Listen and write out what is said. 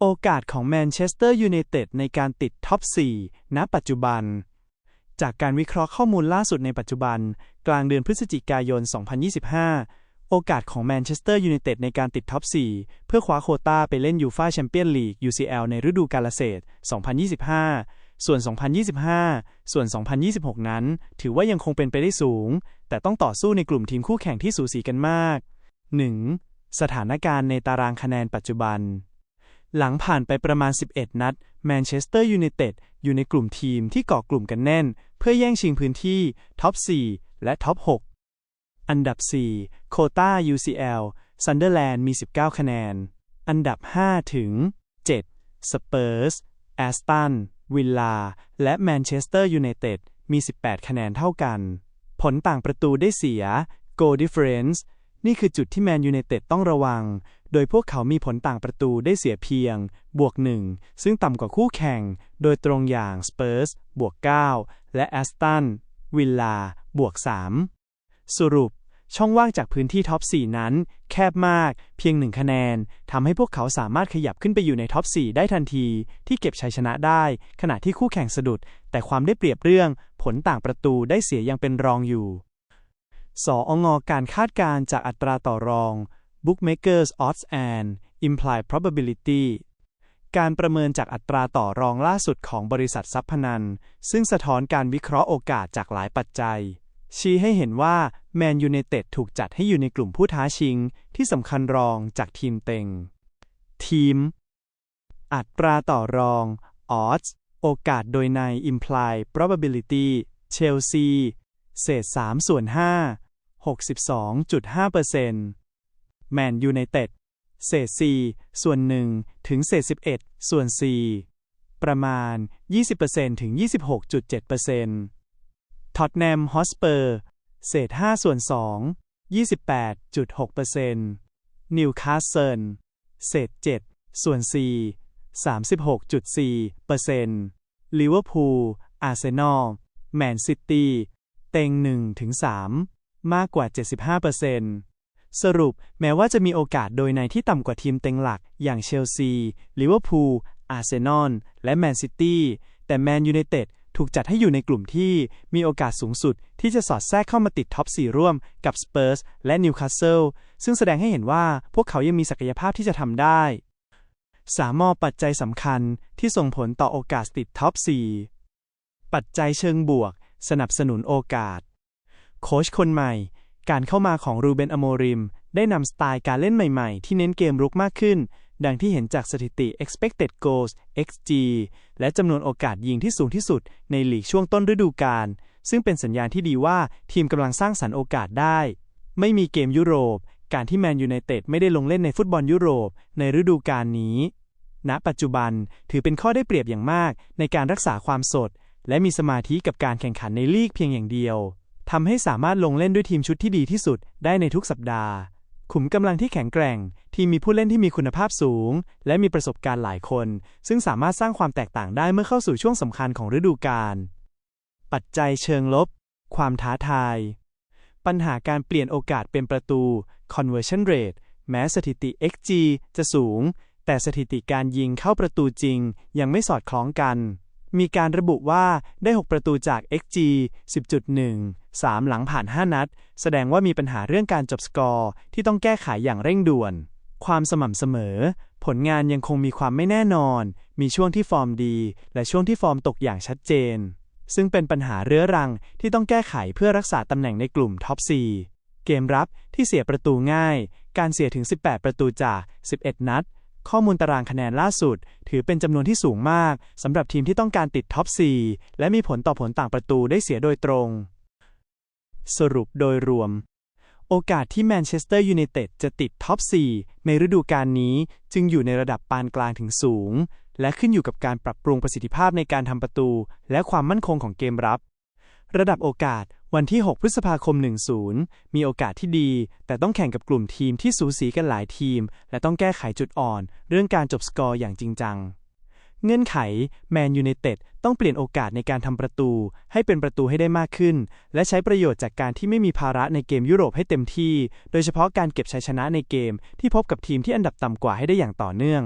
โอกาสของแมนเชสเตอร์ยูไนเต็ดในการติดท็อป 4 ณ ปัจจุบัน จากการวิเคราะห์ข้อมูลล่าสุดในปัจจุบัน กลางเดือนพฤศจิกายน 2025 โอกาสของแมนเชสเตอร์ยูไนเต็ดในการติดท็อป 4 เพื่อคว้าโควต้าไปเล่นยูฟาแชมเปี้ยนลีก UCL ในฤดูกาลเกษตร2025 ส่วน 2025 ส่วน 2026 นั้น ถือว่ายังคงเป็นไปได้สูง แต่ต้องต่อสู้ในกลุ่มทีมคู่แข่งที่สูสีกันมาก 1. สถานการณ์ในตารางคะแนนปัจจุบัน หลังผ่านไปประมาณ 11 นัด แมนเชสเตอร์ยูไนเต็ดอยู่ในกลุ่มทีมที่เกาะกลุ่มกันแน่น เพื่อแย่งชิงพื้นที่ท็อป 4 และท็อป 6 อันดับ 4 โคต้า UCL ซันเดอร์แลนด์มี 19 คะแนน อันดับ 5 ถึง 7 สเปอร์ส แอสตัน วิลลา และแมนเชสเตอร์ยูไนเต็ดมี 18 คะแนนเท่ากัน ผลต่างประตูได้เสีย goal difference นี่คือจุดที่แมนยูไนเต็ดต้องระวัง โดยพวกเขามีผลต่างประตูได้เสียเพียง บวกหนึ่งซึ่งต่ำกว่าคู่แข่ง โดยตรงอย่างสเปอร์สบวก9และแอสตันวิลลาบวก3สรุป ช่องว่างจากพื้นที่ท็อป 4 นั้น แคบมาก เพียงหนึ่งคะแนนทำให้พวกเขาสามารถขยับขึ้นไปอยู่ในท็อป 4 ได้ทันที ที่เก็บชัยชนะได้ ขณะที่คู่แข่งสะดุด แต่ความได้เปรียบเรื่อง ผลต่างประตูได้เสียยังเป็นรองอยู่ สองอการคาดการณ์จากอัตราต่อรอง Bookmakers Odds and Implied Probability การประเมินจากอัตราต่อรองล่าสุดของบริษัททรัพพนัน ซึ่งสะท้อนการวิเคราะห์โอกาสจากหลายปัจจัย ชี้ให้เห็นว่าแมนยูไนเต็ดถูกจัดให้อยู่ในกลุ่มผู้ท้าชิง ที่สำคัญรองจากทีมเต็ง ทีม อัตราต่อรอง odds โอกาสโดยใน implied probability เชลซี เศษ3ส่วน5 62.5%แมนยูไนเต็ด เศษ 4 ส่วน 1 ถึงเศษ 11 ส่วน 4 ประมาณ 20%ถึง 26.7%ท็อตแนมฮอสเปอร์ เศษ 5 ส่วน 2 28.6%นิวคาสเซิล เศษ 7 ส่วน 4 36.4%ลิเวอร์พูลอาร์เซนอล แมนซิตี้ เต็ง1ถึง3 มากกว่า 75%สรุปแม้ว่าจะมีโอกาสโดยในที่ต่ำกว่าทีมเต็งหลัก อย่างเชลซีลิเวอร์พูลอาร์เซนอลและแมนซิตี้แต่แมนยูไนเต็ดถูกจัดให้อยู่ในกลุ่มที่มีโอกาสสูงสุดที่จะสอดแทรกเข้ามาติดท็อป 4 ร่วมกับสเปอร์สและนิวคาสเซิลซึ่งแสดงให้เห็นว่าพวกเขายังมีศักยภาพที่จะทำได้ สามอปัจจัยสำคัญที่ส่งผลต่อโอกาสติดท็อป 4 ปัจจัยเชิงบวก สนับสนุนโอกาส โค้ชคนใหม่ การเข้ามาของรูเบนอโมริม ได้นำสไตล์การเล่นใหม่ๆ ที่เน้นเกมรุกมากขึ้น ดังที่เห็นจากสถิติ expected goals xg และจำนวนโอกาสยิงที่สูงที่สุดในลีกช่วงต้นฤดูกาลซึ่งเป็นสัญญาณที่ดีว่าทีมกำลังสร้างสรรค์โอกาสได้ ไม่มีเกมยุโรป การที่แมนยูไนเต็ดไม่ได้ลงเล่นในฟุตบอลยุโรป ในฤดูกาลนี้ ณ ปัจจุบันถือเป็นข้อได้เปรียบอย่างมากในการรักษาความสด และมีสมาธิกับการแข่งขันในลีกเพียงอย่างเดียว ทำให้สามารถลงเล่นด้วยทีมชุดที่ดีที่สุดได้ในทุกสัปดาห์ ขุมกำลังที่แข็งแกร่ง ทีมมีผู้เล่นที่มีคุณภาพสูง และมีประสบการณ์หลายคน ซึ่งสามารถสร้างความแตกต่างได้เมื่อเข้าสู่ช่วงสำคัญของฤดูกาล ปัจจัยเชิงลบ ความท้าทาย ปัญหาการเปลี่ยนโอกาสเป็นประตู conversion rate แม้สถิติ xg จะสูง แต่สถิติการยิงเข้าประตูจริง ยังไม่สอดคล้องกัน มีการระบุว่าได้ 6 ประตูจาก xg 10.1 3 หลังผ่าน 5 นัด แสดงว่ามีปัญหาเรื่องการจบสกอร์ที่ต้องแก้ไขอย่างเร่งด่วน ความสม่ำเสมอ ผลงานยังคงมีความไม่แน่นอน มีช่วงที่ฟอร์มดี และช่วงที่ฟอร์มตกอย่างชัดเจน ซึ่งเป็นปัญหาเรื้อรังที่ต้องแก้ไขเพื่อรักษาตำแหน่งในกลุ่มท็อป 4 เกมรับที่เสียประตูง่าย การเสียถึง 18 ประตูจาก 11 นัด ข้อมูลตารางคะแนนล่าสุด ถือเป็นจำนวนที่สูงมากสำหรับทีมที่ต้องการติดท็อป 4 และมีผลต่อผลต่างประตูได้เสียโดยตรง สรุปโดยรวม โอกาสที่แมนเชสเตอร์ยูไนเต็ดจะติดท็อป 4 ในฤดูกาลนี้จึงอยู่ในระดับปานกลางถึงสูง และขึ้นอยู่กับการปรับปรุงประสิทธิภาพในการทำประตู และความมั่นคงของเกมรับ ระดับโอกาสวันที่ 6 พฤษภาคม 10 มีโอกาสที่ดี แต่ต้องแข่งกับกลุ่มทีมที่สูสีกันหลายทีม และต้องแก้ไขจุดอ่อน เรื่องการจบสกอร์อย่างจริงจัง เงื่อนไขแมนยูไนเต็ดต้องเปลี่ยนโอกาสในการทำประตู ให้เป็นประตูให้ได้มากขึ้น และใช้ประโยชน์จากการที่ไม่มีภาระในเกมยุโรปให้เต็มที่ โดยเฉพาะการเก็บชัยชนะในเกมที่พบกับทีมที่อันดับต่ำกว่าให้ได้อย่างต่อเนื่อง